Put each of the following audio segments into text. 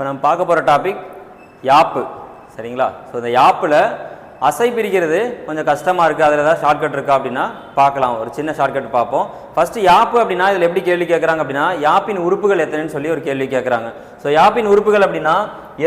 இப்போ நம்ம பார்க்க போகிற டாபிக் யாப்பு. சரிங்களா? ஸோ இந்த யாப்பில் அசை பிரிக்கிறது கொஞ்சம் கஷ்டமாக இருக்குது அதில் ஏதாவது ஷார்ட்கட் இருக்கா அப்படின்னா பார்க்கலாம். ஒரு சின்ன ஷார்ட்கட் பார்ப்போம். ஃபஸ்ட்டு யாப்பு அப்படின்னா இதில் எப்படி கேள்வி கேட்குறாங்க அப்படின்னா யாப்பின் உறுப்புகள் எத்தனைன்னு சொல்லி ஒரு கேள்வி கேட்குறாங்க ஸோ யாப்பின் உறுப்புகள் அப்படின்னா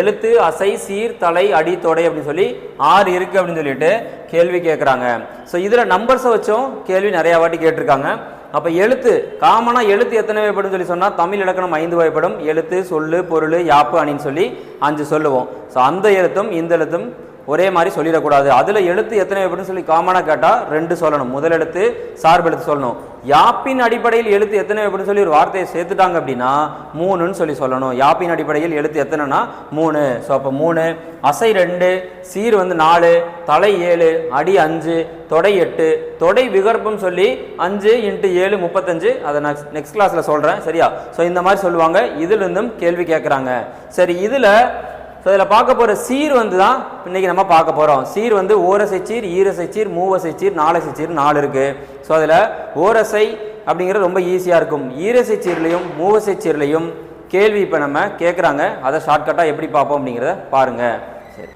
எழுத்து அசை சீர் தலை அடி தொடை அப்படின்னு சொல்லி ஆறு இருக்குது அப்படின்னு சொல்லிட்டு கேள்வி கேட்குறாங்க ஸோ இதில் நம்பர்ஸை வச்சும் கேள்வி நிறையா வாட்டி கேட்டிருக்காங்க. அப்போ எழுத்து காமனாக எழுத்து எத்தனை வகைப்படும் சொல்லி சொன்னால் தமிழ் இலக்கணம் ஐந்து வகைப்படும். எழுத்து சொல்லு பொருள் யாப்பு அணின்னு சொல்லி அஞ்சு சொல்லுவோம். ஸோ அந்த எழுத்தும் இந்த எழுத்தும் ஒரே மாதிரி சொல்லிடக்கூடாது. அதில் எழுத்து எத்தனை வகைப்படும் சொல்லி காமனாக கேட்டால் ரெண்டு சொல்லணும். முதல் எழுத்து சார்பு எழுத்து சொல்லணும். யாப்பின் அடிப்படையில் எழுத்து எத்தனை வகைப்படும் சொல்லி ஒரு வார்த்தையை சேர்த்துட்டாங்க அப்படின்னா மூணுன்னு சொல்லி சொல்லணும். யாப்பின் அடிப்படையில் எழுத்து எத்தனைனா மூணு. ஸோ அப்போ மூணு அசை ரெண்டு சீர் வந்து நாலு தலை ஏழு அடி அஞ்சு தொடை எட்டு தொடை விகற்பம் சொல்லி அஞ்சு இன்ட்டு ஏழு முப்பத்தஞ்சு. அதை நான் நெக்ஸ்ட் கிளாஸில் சொல்கிறேன் சரியா? ஸோ இந்த மாதிரி சொல்லுவாங்க. இதிலிருந்தும் கேள்வி கேட்குறாங்க சரி இதில் ஸோ இதில் பார்க்க போகிற சீர் வந்து தான் இன்றைக்கி நம்ம பார்க்க போகிறோம் சீர் வந்து ஓரசை சீர் ஈரசை சீர் மூவசை சீர் நாலசை சீர் நாலு இருக்குது ஸோ அதில் ஓரசை அப்படிங்கிறது ரொம்ப ஈஸியாக இருக்கும். ஈரசை சீர்லையும் மூவசை சீர்லையும் கேள்வி இப்போ நம்ம கேட்குறாங்க அதை ஷார்ட்கட்டாக எப்படி பார்ப்போம் அப்படிங்கிறத பாருங்கள் சரி.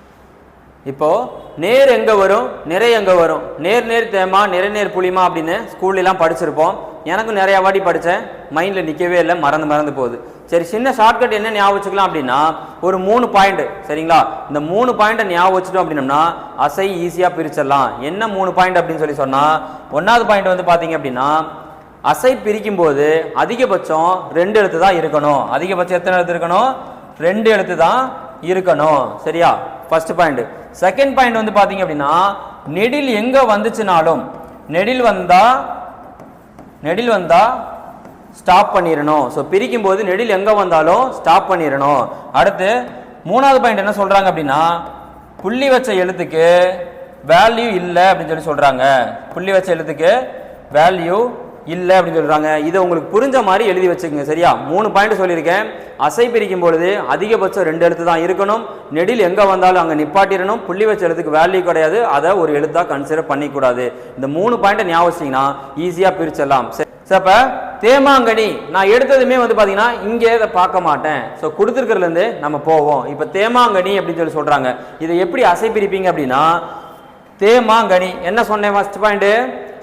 இப்போது நேர் எங்கே வரும்? நிறை எங்கே வரும்? நேர் நேர் தேமா நிறை நேர் புளிமா அப்படின்னு ஸ்கூல்லலாம் படிச்சிருப்போம். எனக்கும் நிறையா வாட்டி படித்தேன் மைண்டில் நிற்கவே இல்லை. மறந்து மறந்து போகுது. சரி சின்ன ஷார்ட்கட் என்ன ஞாபகம் வச்சுக்கலாம் அப்படின்னா ஒரு மூணு பாயிண்ட் சரிங்களா? இந்த மூணு பாயிண்ட்டை ஞாபகம் வச்சுட்டோம் அப்படின்னம்னா அசை ஈஸியாக பிரிச்சிடலாம். என்ன மூணு பாயிண்ட் அப்படின்னு சொல்லி சொன்னால் ஒன்றாவது பாயிண்ட் வந்து பார்த்தீங்க அப்படின்னா அசை பிரிக்கும் போது அதிகபட்சம் ரெண்டு எழுத்து தான் இருக்கணும். அதிகபட்சம் எத்தனை எழுத்து இருக்கணும்? ரெண்டு எழுத்து தான் இருக்கணும். சரியா? ஃபர்ஸ்ட் பாயிண்ட் செகண்ட் பாயிண்ட் வந்து பார்த்தீங்க அப்படின்னா நெடில் எங்கே வந்துச்சுனாலும் நெடில் வந்தால் நெடில் வந்தால் ஸ்டாப் பண்ணிடணும் ஸோ பிரிக்கும் போது நெடில் எங்கே வந்தாலும் ஸ்டாப் பண்ணிடணும் அடுத்து மூணாவது பாயிண்ட் என்ன சொல்கிறாங்க அப்படின்னா புள்ளி வச்ச எழுத்துக்கு வேல்யூ இல்லை அப்படின்னு சொல்லி சொல்கிறாங்க புள்ளி வச்ச எழுத்துக்கு வேல்யூ இல்லை அப்படின்னு சொல்கிறாங்க இதை உங்களுக்கு புரிஞ்ச மாதிரி எழுதி வச்சுக்கோங்க சரியா? மூணு பாயிண்ட் சொல்லியிருக்கேன். அசை பிரிக்கும் பொழுது அதிகபட்சம் ரெண்டு எழுத்து தான் இருக்கணும். நெடில் எங்கே வந்தாலும் அங்கே நிப்பாட்டிடணும் புள்ளி வச்ச எழுத்துக்கு வேல்யூ கிடையாது. அதை ஒரு எழுத்தாக கன்சிடர் பண்ணிக்கூடாது. இந்த மூணு பாயிண்ட்டை ஞாபகம் வச்சிங்கன்னா ஈஸியாக பிரிச்சிடலாம். சரி. ஸோ அப்போ தேமாங்கனி நான் எடுத்ததுமே வந்து பார்த்தீங்கன்னா இங்கே இதை பார்க்க மாட்டேன். ஸோ கொடுத்துருக்கிறதுலேருந்து நம்ம போவோம். இப்போ தேமாங்கனி அப்படின்னு சொல்லி சொல்கிறாங்க இதை எப்படி அசை பிரிப்பீங்க அப்படின்னா தேமாங்கனி. என்ன சொன்னேன் ஃபஸ்ட் பாயிண்ட்டு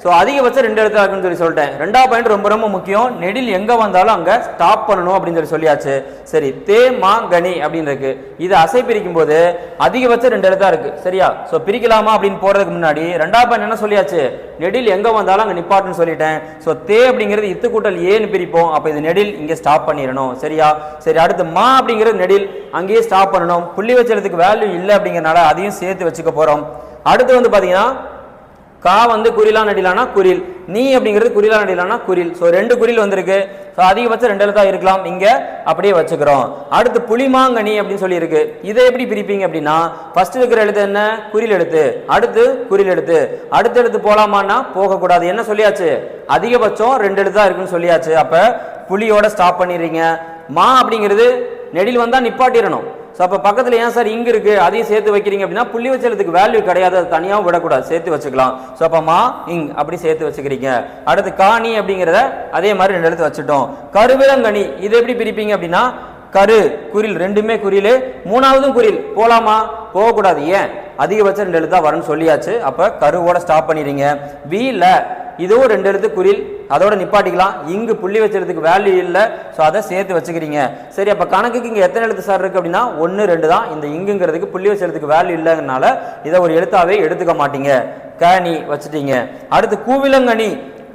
ஸோ அதிகபட்சம் ரெண்டு இடத்துல இருக்குன்னு சொல்லி சொல்லிட்டேன். ரெண்டாவது பாயிண்ட் ரொம்ப ரொம்ப முக்கியம். நெடில் எங்கே வந்தாலும் அங்கே ஸ்டாப் பண்ணணும் அப்படின்னு சொல்லி சொல்லியாச்சு. சரி தே மா கனி அப்படின்னு இருக்கு. இது அசை பிரிக்கும் போது அதிகபட்சம் ரெண்டு எழுத்தா இருக்கு. சரியா? ஸோ பிரிக்கலாமா அப்படின்னு போறதுக்கு முன்னாடி ரெண்டாவது பாயிண்ட் என்ன சொல்லியாச்சு? நெடில் எங்கே வந்தாலும் அங்கே நிப்பாட்டுன்னு சொல்லிட்டேன். ஸோ தே அப்படிங்கிறது இத்து கூட்டல் ஏன்னு பிரிப்போம். அப்போ இது நெடில் இங்கே ஸ்டாப் பண்ணிடணும். சரியா? சரி அடுத்து மா அப்படிங்கிறது நெடில் அங்கேயே ஸ்டாப் பண்ணணும். புள்ளி வச்சதுக்கு வேல்யூ இல்லை அப்படிங்கறனால அதையும் சேர்த்து வச்சுக்க போகிறோம் அடுத்து வந்து பார்த்தீங்கன்னா கா வந்து குறிலா நடிலானா குரில் நீ அப்படிங்கிறது குறிலா நடிலானா குரில் ஸோ ரெண்டு குரில் வந்திருக்கு. ஸோ அதிகபட்சம் ரெண்டு எழுத்தா இருக்கலாம். இங்கே அப்படியே வச்சுக்கிறோம். அடுத்து புளிமாங்கனி அப்படின்னு சொல்லி இருக்கு இதை எப்படி பிரிப்பீங்க அப்படின்னா ஃபர்ஸ்ட் இருக்கிற எழுத்து என்ன? குறில் எழுத்து. அடுத்து குறில் எழுத்து. அடுத்த எழுத்து போகலாமான்னா போகக்கூடாது. என்ன சொல்லியாச்சு? அதிகபட்சம் ரெண்டு எழுத்து தான் இருக்குன்னு சொல்லியாச்சு. அப்போ புளியோட ஸ்டாப் பண்ணிடுறீங்க. மா அப்படிங்கிறது நெடில் வந்தால் நிப்பாட்டிடணும். ஸோ அப்போ பக்கத்தில் ஏன் சார் இங்கே இருக்குது அதையும் சேர்த்து வைக்கிறீங்க அப்படின்னா புள்ளி வச்சதுக்கு வேல்யூ கிடையாது. அது தனியாகவும் விடக்கூடாது. சேர்த்து வச்சுக்கலாம். ஸோ அப்போ மா இங் அப்படி சேர்த்து வச்சுக்கிறீங்க. அடுத்து காணி அப்படிங்கிறத அதே மாதிரி ரெண்டு எடுத்து வச்சுட்டோம். கருவிலங்கனி இது எப்படி பிரிப்பீங்க அப்படின்னா கரு குரில் ரெண்டுமே குறில். மூணாவதும் குறில். போகலாமா போகக்கூடாது. ஏன்? அதிகபட்சம் ரெண்டு எழுத்தா வரும்னு சொல்லியாச்சு. அப்போ கருவோட ஸ்டாப் பண்ணிடுங்க வீல இதுவும் ரெண்டு எழுத்து குறில் அதோட நிப்பாட்டிக்கலாம். இங்கு புள்ளி வச்சதுக்கு வேல்யூ இல்லை. ஸோ அதை சேர்த்து வச்சுக்கிறீங்க. சரி அப்போ கணக்குக்கு இங்கே எத்தனை எழுத்து சார் இருக்குது அப்படின்னா ஒன்று ரெண்டு தான். இந்த இங்குங்கிறதுக்கு புள்ளி வச்சதுக்கு வேல்யூ இல்லைங்கனால இதை ஒரு எழுத்தாவே எடுத்துக்க மாட்டீங்க. கனி வச்சுட்டீங்க. அடுத்து கூவிலங்கனி.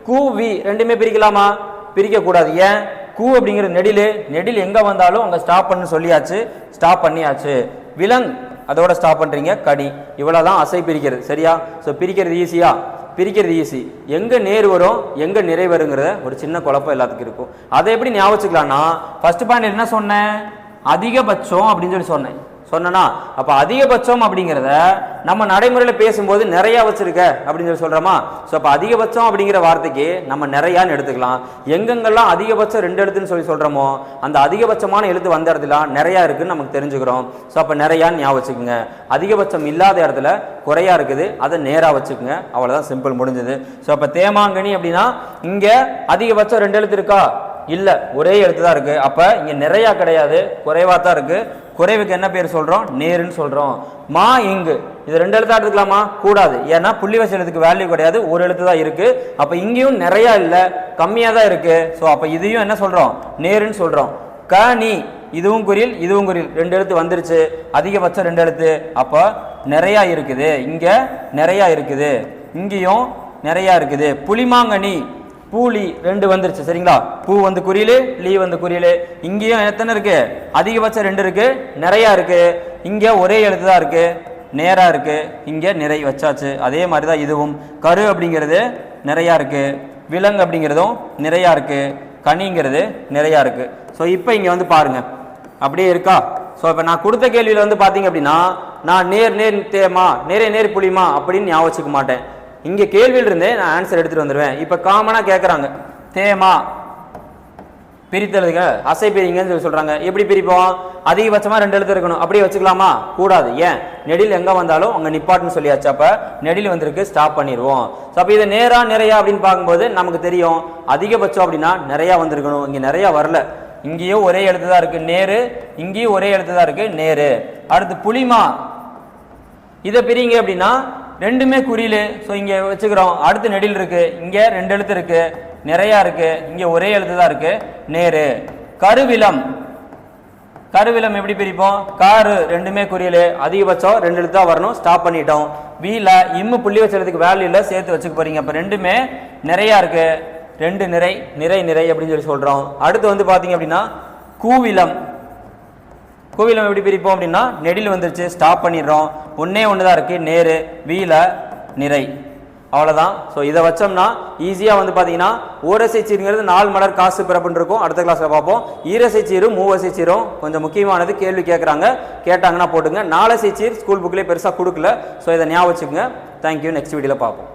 கூவி ரெண்டுமே பிரிக்கலாமா? பிரிக்கக்கூடாது. ஏன்? கூ அப்படிங்கிற நெடில். நெடில் எங்கே வந்தாலும் அங்கே ஸ்டாப் பண்ணு சொல்லியாச்சு. ஸ்டாப் பண்ணியாச்சு. விலங் அதோட ஸ்டாப் பண்ணுறீங்க கனி இவ்வளோ தான் அசை பிரிக்கிறது. சரியா? ஸோ பிரிக்கிறது ஈஸியாக பிரிக்கிறது ஈஸி எங்கே நேர் வரும் எங்கே நிறை வருங்கிறத ஒரு சின்ன குழப்பம் எல்லாத்துக்கும் இருக்கும். அதை எப்படி ஞாபகம் வச்சுக்கலாம்னா ஃபர்ஸ்ட் பாயிண்ட் என்ன சொன்னேன்? அதிகபட்சம் அப்படின்னு சொல்லி சொன்னேன். சொன்னனா அப்போ அதிகபட்சம் அப்படிங்கிறத நம்ம நடைமுறையில் பேசும்போது நிறைய வச்சிருக்க அப்படின்னு சொல்லி சொல்கிறோமா ஸோ அப்போ அதிகபட்சம் அப்படிங்கிற வார்த்தைக்கு நம்ம நிறையான்னு எடுத்துக்கலாம். எங்கெங்கெல்லாம் அதிகபட்சம் ரெண்டு எழுத்துன்னு சொல்லி சொல்கிறோமோ அந்த அதிகபட்சமான எழுத்து வந்த இடத்துல நிறையா இருக்குன்னு நமக்கு தெரிஞ்சுக்கிறோம். ஸோ அப்போ நிறையான்னு ஞாபகம் வச்சுக்கோங்க. அதிகபட்சம் இல்லாத இடத்துல குறையா இருக்குது அதை நேராக வச்சுக்கோங்க. அவ்வளோதான் சிம்பிள் முடிஞ்சது. ஸோ அப்போ தேமாங்கனி அப்படின்னா இங்கே அதிகபட்சம் ரெண்டு எழுத்து இருக்கா? இல்லை ஒரே எழுத்து தான் இருக்கு. அப்போ இங்கே நிறையா கிடையாது குறைவாக தான் இருக்கு. குறைவுக்கு என்ன பேர் சொல்கிறோம் நேருன்னு சொல்கிறோம் மா இங்கு. இது ரெண்டு எழுத்தா எடுத்துக்கலாமா? கூடாது. ஏன்னா புள்ளி வச்ச எழுத்துக்கு வேல்யூ கிடையாது. ஒரு எழுத்து தான் இருக்குது அப்போ இங்கேயும் நிறையா இல்லை. கம்மியாக தான் இருக்குது ஸோ அப்போ இதையும் என்ன சொல்கிறோம் நேருன்னு சொல்கிறோம் க நீ. இதுவும் குறில் இதுவும் குறில் ரெண்டு எழுத்து வந்துருச்சு. அதிகபட்சம் ரெண்டு எழுத்து. அப்போ நிறையா இருக்குது. இங்கே நிறையா இருக்குது. இங்கேயும் நிறையா இருக்குது. புளிமாங்கனி. பூலி ரெண்டு வந்துருச்சு சரிங்களா? பூ வந்து குறியில் லீ வந்து குறியில். இங்கேயும் எத்தனை இருக்கு? அதிகபட்சம் ரெண்டு இருக்கு. நிறையா இருக்கு. இங்கே ஒரே எழுத்து தான் இருக்கு. நேராக இருக்கு. இங்கே நிறை வச்சாச்சு. அதே மாதிரி தான் இதுவும். கரு அப்படிங்கிறது நிறையா இருக்கு. விலங்கு அப்படிங்கிறதும் நிறையா இருக்கு. கனிங்கிறது நிறையா இருக்கு. ஸோ இப்போ இங்கே வந்து பாருங்க. அப்படியே இருக்கா? ஸோ இப்போ நான் கொடுத்த கேள்வியில் வந்து பார்த்தீங்க அப்படின்னா நான் நேர் நேர் தேமா நேரே நேர் புளிமா அப்படின்னு ஞாபகம் வச்சுக்க மாட்டேன். இங்கே கேள்வியில் இருந்தே நான் ஆன்சர் எடுத்துட்டு வந்துடுவேன் இப்போ காமனாக கேட்குறாங்க தேமா. பிரித்தெழுதுங்க அசை பிரிங்கன்னு சொல்லி சொல்கிறாங்க எப்படி பிரிப்போம்? அதிகபட்சமாக ரெண்டு எழுத்து இருக்கணும். அப்படியே வச்சுக்கலாமா? கூடாது. ஏன்? நெடில் எங்கே வந்தாலும் அங்கே நிப்பாட்டுன்னு சொல்லியாச்சு. அப்போ நெடில் வந்திருக்கு ஸ்டாப் பண்ணிடுவோம் ஸோ அப்போ இது நேரா நிறையா அப்படின்னு பார்க்கும்போது நமக்கு தெரியும். அதிகபட்சம் அப்படின்னா நிறையா வந்திருக்கணும். இங்கே நிறையா வரல. இங்கேயும் ஒரே எழுத்து தான் இருக்குது நேரு. இங்கேயும் ஒரே எழுத்து தான் இருக்குது நேரு. அடுத்து புளிமா இதை பிரிங்க அப்படின்னா ரெண்டுமே குறியில் ஸோ இங்கே வச்சுக்கிறோம். அடுத்து நெடில் இருக்குது இங்கே ரெண்டு எழுத்து இருக்குது நிறையா இருக்குது இங்கே ஒரே எழுத்து தான் இருக்குது நேரு. கருவிலம். கருவிலம் எப்படி பிரிப்போம்? காரு ரெண்டுமே குறியல். அதிகபட்சம் ரெண்டு எழுத்து தான் வரணும். ஸ்டாப் பண்ணிட்டோம். வீல இம்மு புள்ளி வச்சதுக்கு வேல்யூல சேர்த்து வச்சுக்க போறீங்க. அப்போ ரெண்டுமே நிறையா இருக்குது ரெண்டு நிறை நிறை நிறை அப்படின்னு சொல்லி சொல்கிறோம் அடுத்து வந்து பார்த்தீங்க அப்படின்னா கூவிலம். கோவிலம் எப்படி பிரிப்போம் அப்படின்னா நெடில் வந்துருச்சு ஸ்டாப் பண்ணிடுறோம். ஒன்றே ஒன்று தான் இருக்குது நேரு வீல நிறை. அவ்வளோதான் ஸோ இதை வச்சோம்னா ஈஸியாக வந்து பார்த்தீங்கன்னா ஓரசை சீருங்கிறது நாலு மலர் காசு பிறப்புன்னு இருக்கும். அடுத்த கிளாஸில் பார்ப்போம். ஈரசை சீரும் மூவசை சீரும் கொஞ்சம் முக்கியமானது கேள்வி கேட்குறாங்க கேட்டாங்கன்னா போட்டுங்க. நாலசை சீர் ஸ்கூல் புக்லேயே பெருசாக கொடுக்கல. ஸோ இதை ஞாபகம் வச்சுக்கோங்க. தேங்க்யூ நெக்ஸ்ட் வீடியோவில் பார்ப்போம்.